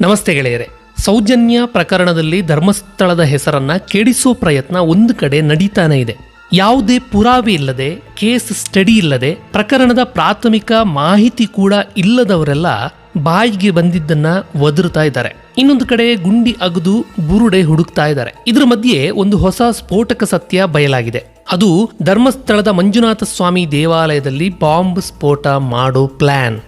ನಮಸ್ತೆ ಗೆಳೆಯರೆ. ಸೌಜನ್ಯ ಪ್ರಕರಣದಲ್ಲಿ ಧರ್ಮಸ್ಥಳದ ಹೆಸರನ್ನ ಕೆಡಿಸೋ ಪ್ರಯತ್ನ ಒಂದು ಕಡೆ ನಡೀತಾನೆ ಇದೆ. ಯಾವುದೇ ಪುರಾವೆ ಇಲ್ಲದೆ, ಕೇಸ್ ಸ್ಟಡಿ ಇಲ್ಲದೆ, ಪ್ರಕರಣದ ಪ್ರಾಥಮಿಕ ಮಾಹಿತಿ ಕೂಡ ಇಲ್ಲದವರೆಲ್ಲ ಬಾಯಿಗೆ ಬಂದಿದ್ದನ್ನ ಒದರ್ತಾ ಇದ್ದಾರೆ. ಇನ್ನೊಂದು ಕಡೆ ಗುಂಡಿ ಅಗದು ಬುರುಡೆ ಹುಡುಕ್ತಾ ಇದ್ದಾರೆ. ಇದರ ಮಧ್ಯೆ ಒಂದು ಹೊಸ ಸ್ಫೋಟಕ ಸತ್ಯ ಬಯಲಾಗಿದೆ. ಅದು ಧರ್ಮಸ್ಥಳದ ಮಂಜುನಾಥ ಸ್ವಾಮಿ ದೇವಾಲಯದಲ್ಲಿ ಬಾಂಬ್ ಸ್ಫೋಟ ಮಾಡೋ ಪ್ಲಾನ್.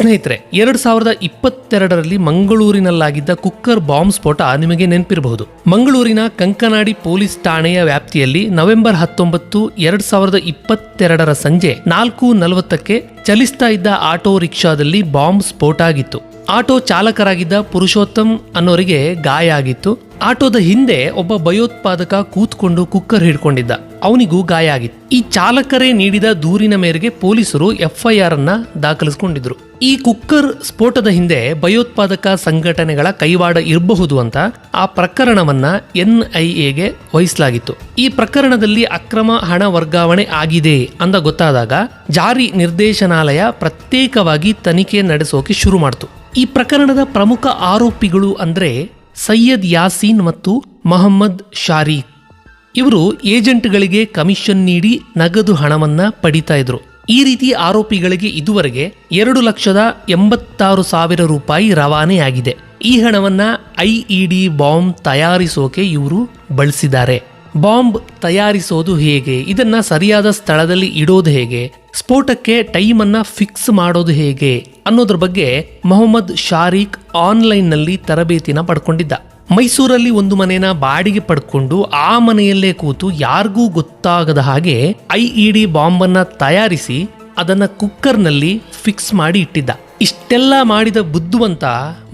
ಸ್ನೇಹಿತರೆ, ಎರಡು ಸಾವಿರದ ಇಪ್ಪತ್ತೆರಡರಲ್ಲಿ ಮಂಗಳೂರಿನಲ್ಲಾಗಿದ್ದ ಕುಕ್ಕರ್ ಬಾಂಬ್ ಸ್ಫೋಟ ನಿಮಗೆ ನೆನಪಿರಬಹುದು. ಮಂಗಳೂರಿನ ಕಂಕನಾಡಿ ಪೊಲೀಸ್ ಠಾಣೆಯ ವ್ಯಾಪ್ತಿಯಲ್ಲಿ ನವೆಂಬರ್ ಹತ್ತೊಂಬತ್ತು, ಎರಡ್ ಸಾವಿರದ ಇಪ್ಪತ್ತೆರಡರ ಸಂಜೆ ನಾಲ್ಕು ನಲವತ್ತಕ್ಕೆ ಚಲಿಸ್ತಾ ಇದ್ದ ಆಟೋ ರಿಕ್ಷಾದಲ್ಲಿ ಬಾಂಬ್ ಸ್ಫೋಟ ಆಗಿತ್ತು. ಆಟೋ ಚಾಲಕರಾಗಿದ್ದ ಪುರುಷೋತ್ತಮ್ ಅನ್ನೋರಿಗೆ ಗಾಯ ಆಗಿತ್ತು. ಆಟೋದ ಹಿಂದೆ ಒಬ್ಬ ಭಯೋತ್ಪಾದಕ ಕೂತ್ಕೊಂಡು ಕುಕ್ಕರ್ ಹಿಡ್ಕೊಂಡಿದ್ದ. ಅವನಿಗೂ ಗಾಯ ಆಗಿತ್ತು. ಈ ಚಾಲಕರೇ ನೀಡಿದ ದೂರಿನ ಮೇರೆಗೆ ಪೊಲೀಸರು ಎಫ್ಐಆರ್ ಅನ್ನ ದಾಖಲಿಸಿಕೊಂಡಿದ್ರು. ಈ ಕುಕ್ಕರ್ ಸ್ಫೋಟದ ಹಿಂದೆ ಭಯೋತ್ಪಾದಕ ಸಂಘಟನೆಗಳ ಕೈವಾಡ ಇರಬಹುದು ಅಂತ ಆ ಪ್ರಕರಣವನ್ನ ಎನ್ಐಎಗೆ ವಹಿಸಲಾಗಿತ್ತು. ಈ ಪ್ರಕರಣದಲ್ಲಿ ಅಕ್ರಮ ಹಣ ವರ್ಗಾವಣೆ ಆಗಿದೆ ಅಂತ ಗೊತ್ತಾದಾಗ ಜಾರಿ ನಿರ್ದೇಶನಾಲಯ ಪ್ರತ್ಯೇಕವಾಗಿ ತನಿಖೆ ನಡೆಸೋಕೆ ಶುರು ಮಾಡ್ತು. ಈ ಪ್ರಕರಣದ ಪ್ರಮುಖ ಆರೋಪಿಗಳು ಅಂದ್ರೆ ಸೈಯದ್ ಯಾಸೀನ್ ಮತ್ತು ಮೊಹಮ್ಮದ್ ಶಾರೀಕ್. ಇವರು ಏಜೆಂಟ್ಗಳಿಗೆ ಕಮಿಷನ್ ನೀಡಿ ನಗದು ಹಣವನ್ನ ಪಡಿತಾ ಇದ್ರು. ಈ ರೀತಿ ಆರೋಪಿಗಳಿಗೆ ಇದುವರೆಗೆ ಎರಡು ಲಕ್ಷದ ಎಂಬತ್ತಾರು ಸಾವಿರ ರೂಪಾಯಿ ರವಾನೆಯಾಗಿದೆ ಈ ಹಣವನ್ನ ಐಇಡಿ ಬಾಂಬ್ ತಯಾರಿಸೋಕೆ ಇವರು ಬಳಸಿದ್ದಾರೆ. ಬಾಂಬ್ ತಯಾರಿಸೋದು ಹೇಗೆ? ಇದನ್ನ ಸರಿಯಾದ ಸ್ಥಳದಲ್ಲಿ ಇಡೋದು ಹೇಗೆ? ಸ್ಫೋಟಕ್ಕೆ ಟೈಮ್ ಅನ್ನ ಫಿಕ್ಸ್ ಮಾಡೋದು ಹೇಗೆ? ಅನ್ನೋದ್ರ ಬಗ್ಗೆ ಮೊಹಮ್ಮದ್ ಶಾರೀಕ್ ಆನ್ಲೈನ್ನಲ್ಲಿ ತರಬೇತಿನ ಪಡ್ಕೊಂಡಿದ್ದ. ಮೈಸೂರಲ್ಲಿ ಒಂದು ಮನೆನ ಬಾಡಿಗೆ ಪಡ್ಕೊಂಡು ಆ ಮನೆಯಲ್ಲೇ ಕೂತು ಯಾರಿಗೂ ಗೊತ್ತಾಗದ ಹಾಗೆ ಐ ಇ ಡಿ ಬಾಂಬನ್ನು ತಯಾರಿಸಿ ಅದನ್ನ ಕುಕ್ಕರ್ನಲ್ಲಿ ಫಿಕ್ಸ್ ಮಾಡಿ ಇಟ್ಟಿದ್ದ. ಇಷ್ಟೆಲ್ಲ ಮಾಡಿದ ಬುದ್ಧಿವಂತ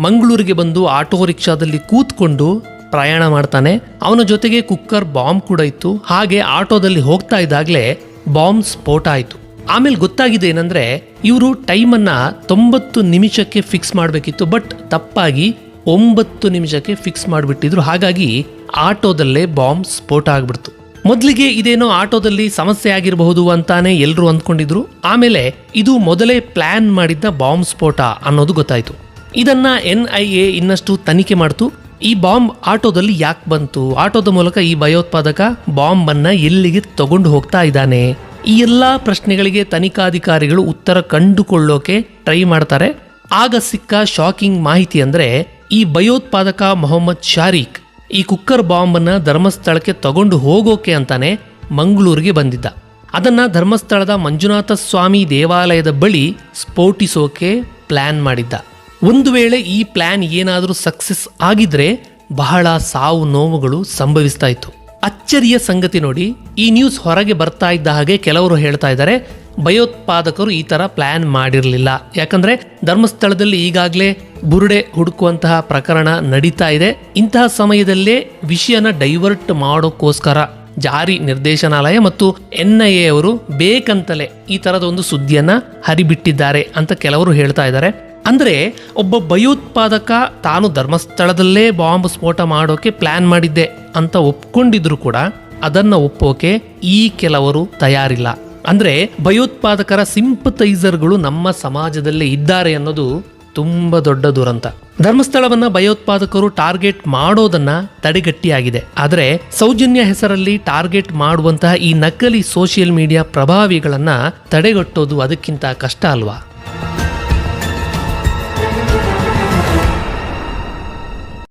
ಮಂಗಳೂರಿಗೆ ಬಂದು ಆಟೋ ರಿಕ್ಷಾದಲ್ಲಿ ಕೂತ್ಕೊಂಡು ಪ್ರಯಾಣ ಮಾಡ್ತಾನೆ. ಅವನ ಜೊತೆಗೆ ಕುಕ್ಕರ್ ಬಾಂಬ್ ಕೂಡ ಇತ್ತು. ಹಾಗೆ ಆಟೋದಲ್ಲಿ ಹೋಗ್ತಾ ಇದ್ದಾಗಲೇ ಬಾಂಬ್ ಸ್ಫೋಟ ಆಯಿತು. ಆಮೇಲೆ ಗೊತ್ತಾಗಿದೆ ಏನಂದ್ರೆ ಇವರು ಟೈಮನ್ನ ತೊಂಬತ್ತು ನಿಮಿಷಕ್ಕೆ ಫಿಕ್ಸ್ ಮಾಡಬೇಕಿತ್ತು. ಬಟ್ ತಪ್ಪಾಗಿ ಒಂಬತ್ತು ನಿಮಿಷಕ್ಕೆ ಫಿಕ್ಸ್ ಮಾಡಿಬಿಟ್ಟಿದ್ರು. ಹಾಗಾಗಿ ಆಟೋದಲ್ಲೇ ಬಾಂಬ್ ಸ್ಫೋಟ ಆಗ್ಬಿಡ್ತು. ಮೊದಲಿಗೆ ಇದೇನೋ ಆಟೋದಲ್ಲಿ ಸಮಸ್ಯೆ ಆಗಿರಬಹುದು ಅಂತಾನೆ ಎಲ್ಲರೂ ಅಂದ್ಕೊಂಡಿದ್ರು. ಆಮೇಲೆ ಇದು ಮೊದಲೇ ಪ್ಲಾನ್ ಮಾಡಿದ್ದ ಬಾಂಬ್ ಸ್ಫೋಟ ಅನ್ನೋದು ಗೊತ್ತಾಯ್ತು. ಇದನ್ನ ಎನ್ ಐ ಎ ಇನ್ನಷ್ಟು ತನಿಖೆ ಮಾಡ್ತು. ಈ ಬಾಂಬ್ ಆಟೋದಲ್ಲಿ ಯಾಕೆ ಬಂತು? ಆಟೋದ ಮೂಲಕ ಈ ಭಯೋತ್ಪಾದಕ ಬಾಂಬ್ ಅನ್ನ ಎಲ್ಲಿಗೆ ತಗೊಂಡು ಹೋಗ್ತಾ ಇದ್ದಾನೆ? ಈ ಎಲ್ಲಾ ಪ್ರಶ್ನೆಗಳಿಗೆ ತನಿಖಾಧಿಕಾರಿಗಳು ಉತ್ತರ ಕಂಡುಕೊಳ್ಳೋಕೆ ಟ್ರೈ ಮಾಡ್ತಾರೆ. ಆಗ ಸಿಕ್ಕ ಶಾಕಿಂಗ್ ಮಾಹಿತಿ ಅಂದ್ರೆ ಈ ಭಯೋತ್ಪಾದಕ ಮೊಹಮ್ಮದ್ ಶಾರೀಕ್ ಈ ಕುಕ್ಕರ್ ಬಾಂಬನ್ನು ಧರ್ಮಸ್ಥಳಕ್ಕೆ ತಗೊಂಡು ಹೋಗೋಕೆ ಅಂತಾನೆ ಮಂಗಳೂರಿಗೆ ಬಂದಿದ್ದ. ಅದನ್ನ ಧರ್ಮಸ್ಥಳದ ಮಂಜುನಾಥ ಸ್ವಾಮಿ ದೇವಾಲಯದ ಬಳಿ ಸ್ಫೋಟಿಸೋಕೆ ಪ್ಲಾನ್ ಮಾಡಿದ್ದ. ಒಂದು ವೇಳೆ ಈ ಪ್ಲಾನ್ ಏನಾದರೂ ಸಕ್ಸಸ್ ಆಗಿದ್ರೆ ಬಹಳ ಸಾವು ನೋವುಗಳು ಸಂಭವಿಸ್ತಾ ಇತ್ತು. ಅಚ್ಚರಿಯ ಸಂಗತಿ ನೋಡಿ ಈ ನ್ಯೂಸ್ ಹೊರಗೆ ಬರ್ತಾ ಇದ್ದ ಹಾಗೆ ಕೆಲವರು ಹೇಳ್ತಾ ಇದ್ದಾರೆ ಭಯೋತ್ಪಾದಕರು ಈ ತರ ಪ್ಲಾನ್ ಮಾಡಿರಲಿಲ್ಲ. ಯಾಕಂದ್ರೆ ಧರ್ಮಸ್ಥಳದಲ್ಲಿ ಈಗಾಗಲೇ ಬುರುಡೆ ಹುಡುಕುವಂತಹ ಪ್ರಕರಣ ನಡೀತಾ ಇದೆ. ಇಂತಹ ಸಮಯದಲ್ಲೇ ವಿಷಯನ ಡೈವರ್ಟ್ ಮಾಡೋಕ್ಕೋಸ್ಕರ ಜಾರಿ ನಿರ್ದೇಶನಾಲಯ ಮತ್ತು ಎನ್ ಐ ಎ ಅವರು ಬೇಕಂತಲೇ ಈ ಥರದ ಒಂದು ಸುದ್ದಿಯನ್ನ ಹರಿಬಿಟ್ಟಿದ್ದಾರೆ ಅಂತ ಕೆಲವರು ಹೇಳ್ತಾ ಇದ್ದಾರೆ. ಅಂದ್ರೆ ಒಬ್ಬ ಭಯೋತ್ಪಾದಕ ತಾನು ಧರ್ಮಸ್ಥಳದಲ್ಲೇ ಬಾಂಬ್ ಸ್ಫೋಟ ಮಾಡೋಕೆ ಪ್ಲಾನ್ ಮಾಡಿದ್ದೆ ಅಂತ ಒಪ್ಕೊಂಡಿದ್ರು ಕೂಡ ಅದನ್ನ ಒಪ್ಪೋಕೆ ಈ ಕೆಲವರು ತಯಾರಿಲ್ಲ. ಅಂದ್ರೆ ಭಯೋತ್ಪಾದಕರ ಸಿಂಪತೈಸರ್ಗಳು ನಮ್ಮ ಸಮಾಜದಲ್ಲಿ ಇದ್ದಾರೆ ಅನ್ನೋದು ತುಂಬಾ ದೊಡ್ಡ ದುರಂತ. ಧರ್ಮಸ್ಥಳವನ್ನ ಭಯೋತ್ಪಾದಕರು ಟಾರ್ಗೆಟ್ ಮಾಡೋದನ್ನ ತಡೆಗಟ್ಟಿಯಾಗಿದೆ. ಆದರೆ ಸೌಜನ್ಯ ಹೆಸರಲ್ಲಿ ಟಾರ್ಗೆಟ್ ಮಾಡುವಂತಹ ಈ ನಕಲಿ ಸೋಷಿಯಲ್ ಮೀಡಿಯಾ ಪ್ರಭಾವಿಗಳನ್ನ ತಡೆಗಟ್ಟೋದು ಅದಕ್ಕಿಂತ ಕಷ್ಟ ಅಲ್ವಾ?